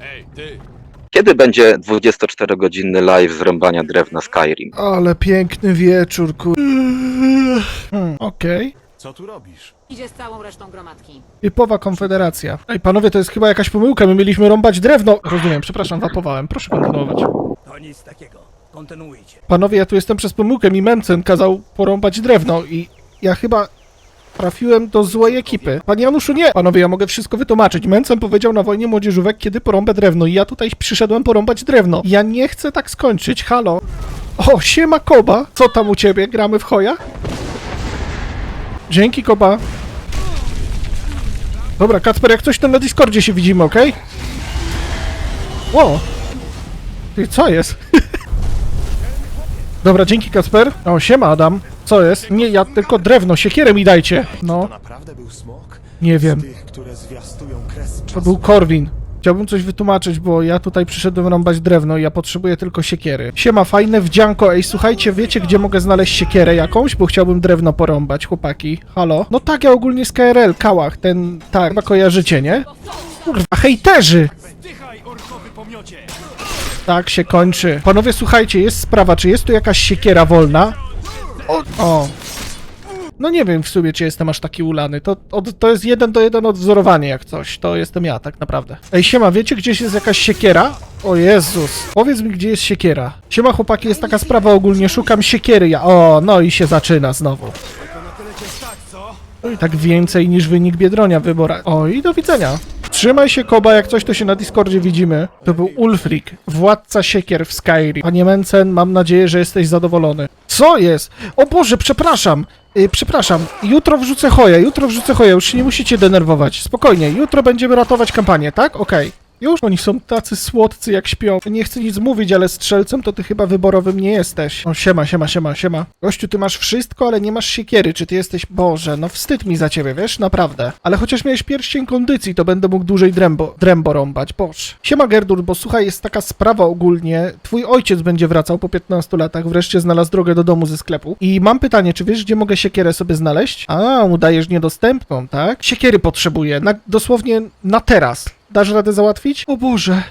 Ej, ty! Kiedy będzie 24-godzinny live z rąbania drewna Skyrim? Ale piękny wieczór, kur... Hmm, Okej. Co tu robisz? Idzie z całą resztą gromadki. Typowa konfederacja. Ej, panowie, to jest chyba jakaś pomyłka, my mieliśmy rąbać drewno. Rozumiem, przepraszam, wapowałem. Proszę kontynuować. To nic takiego. Kontynuujcie. Panowie, ja tu jestem przez pomyłkę. Mi Mencen kazał porąbać drewno i ja chyba trafiłem do złej ekipy. Panie Januszu, nie! Panowie, ja mogę wszystko wytłumaczyć. Mencen powiedział na wojnie młodzieżówek, kiedy porąbę drewno i ja tutaj przyszedłem porąbać drewno. Ja nie chcę tak skończyć, halo. O, siema Koba! Co tam u ciebie? Gramy w hoja? Dzięki, Koba. Dobra, Kacper, jak coś to na Discordzie się widzimy, okej? Ło! Ty, co jest? Dobra, dzięki Kasper. O, siema Adam. Co jest? Nie, ja tylko drewno, siekierę mi dajcie. No, Naprawdę był smok? nie wiem. To był Korwin. Chciałbym coś wytłumaczyć, bo ja tutaj przyszedłem rąbać drewno i ja potrzebuję tylko siekiery. Siema, fajne wdzianko. Ej, słuchajcie, wiecie gdzie mogę znaleźć siekierę jakąś? Bo chciałbym drewno porąbać, chłopaki. Halo? No tak, ja ogólnie z KRL, Kałach, ten, tak, chyba kojarzycie, nie? Kurwa, hejterzy! Tak się kończy. Panowie, słuchajcie, jest sprawa, czy jest tu jakaś siekiera wolna? O, o. No nie wiem w sumie, czy jestem aż taki ulany. To, od, to jest jeden do jeden odwzorowanie jak coś. To jestem ja, tak naprawdę. Ej, siema, wiecie gdzieś jest jakaś siekiera? O Jezus. Powiedz mi, gdzie jest siekiera. Siema, chłopaki, jest taka sprawa ogólnie. Szukam siekiery. Ja... O, no i się zaczyna znowu. No i tak więcej niż wynik Biedronia wybora. O, i do widzenia. Trzymaj się, Koba, jak coś to się na Discordzie widzimy. To był Ulfric, władca siekier w Skyrim. Panie Mencen, mam nadzieję, że jesteś zadowolony. Co jest? O Boże, przepraszam. Yy, przepraszam, jutro wrzucę hoja, jutro wrzucę hoja, już się nie musicie denerwować. Spokojnie, jutro będziemy ratować kampanię, tak? Okej. Już? Oni są tacy słodcy jak śpią. Nie chcę nic mówić, ale strzelcem to ty chyba wyborowym nie jesteś. O, siema, siema, siema, siema. Gościu, ty masz wszystko, ale nie masz siekiery. Czy ty jesteś... Boże, no wstyd mi za ciebie, wiesz? Naprawdę. Ale chociaż miałeś pierścień kondycji, to będę mógł dłużej drębo, drębo rąbać. Boże. Siema, Gerdur, bo słuchaj, jest taka sprawa ogólnie. Twój ojciec będzie wracał po 15 latach, wreszcie znalazł drogę do domu ze sklepu. I mam pytanie, czy wiesz, gdzie mogę siekierę sobie znaleźć? A, udajesz niedostępną, tak? Siekiery potrzebuję, na, dosłownie na teraz. Dasz radę załatwić? O Boże.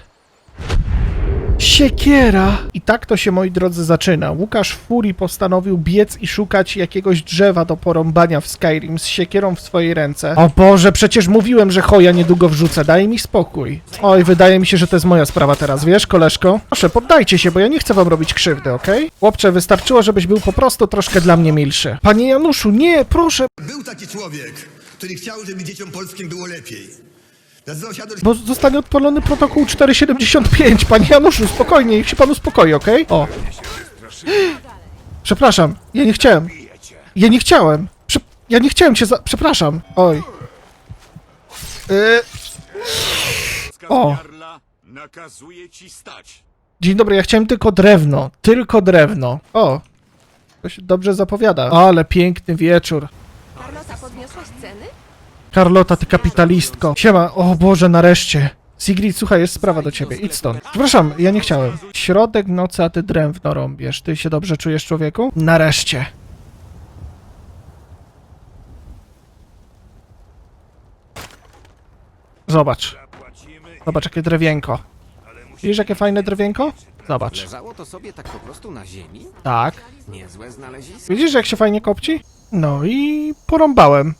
Siekiera! I tak to się, moi drodzy, zaczyna. Łukasz Furii postanowił biec i szukać jakiegoś drzewa do porąbania w Skyrim z siekierą w swojej ręce. O Boże, przecież mówiłem, że choja niedługo wrzucę. Daj mi spokój. Oj, wydaje mi się, że to jest moja sprawa teraz, wiesz, koleżko? Proszę, poddajcie się, bo ja nie chcę wam robić krzywdy, okej? Chłopcze, wystarczyło, żebyś był po prostu troszkę dla mnie milszy. Panie Januszu, nie, proszę, Był taki człowiek, który chciał, żeby dzieciom polskim było lepiej. Bo zostanie odpalony protokół 475. Panie Januszu, spokojnie, niech się pan uspokoi, okej? O. Przepraszam, ja nie chciałem. Ja nie chciałem. Prze ja nie chciałem cię za... Przepraszam. Oj. Y O. Jarla nakazuje ci stać. Dzień dobry, ja chciałem tylko drewno. Tylko drewno. O. To się dobrze zapowiada. Ale piękny wieczór. Carlota, podniosłaś ceny? Karlota, ty kapitalistko. Siema, o Boże, nareszcie. Sigrid, słuchaj, jest sprawa do ciebie. Idź stąd. Przepraszam, ja nie chciałem. Środek nocy, a ty drewno rąbiesz. Ty się dobrze czujesz, człowieku? Nareszcie. Zobacz. Zobacz, jakie drewienko. Widzisz, jakie fajne drewienko? Zobacz. Leżało to sobie tak po prostu na ziemi? Tak. Niezłe znalezisko. Widzisz, jak się fajnie kopci? No i porąbałem.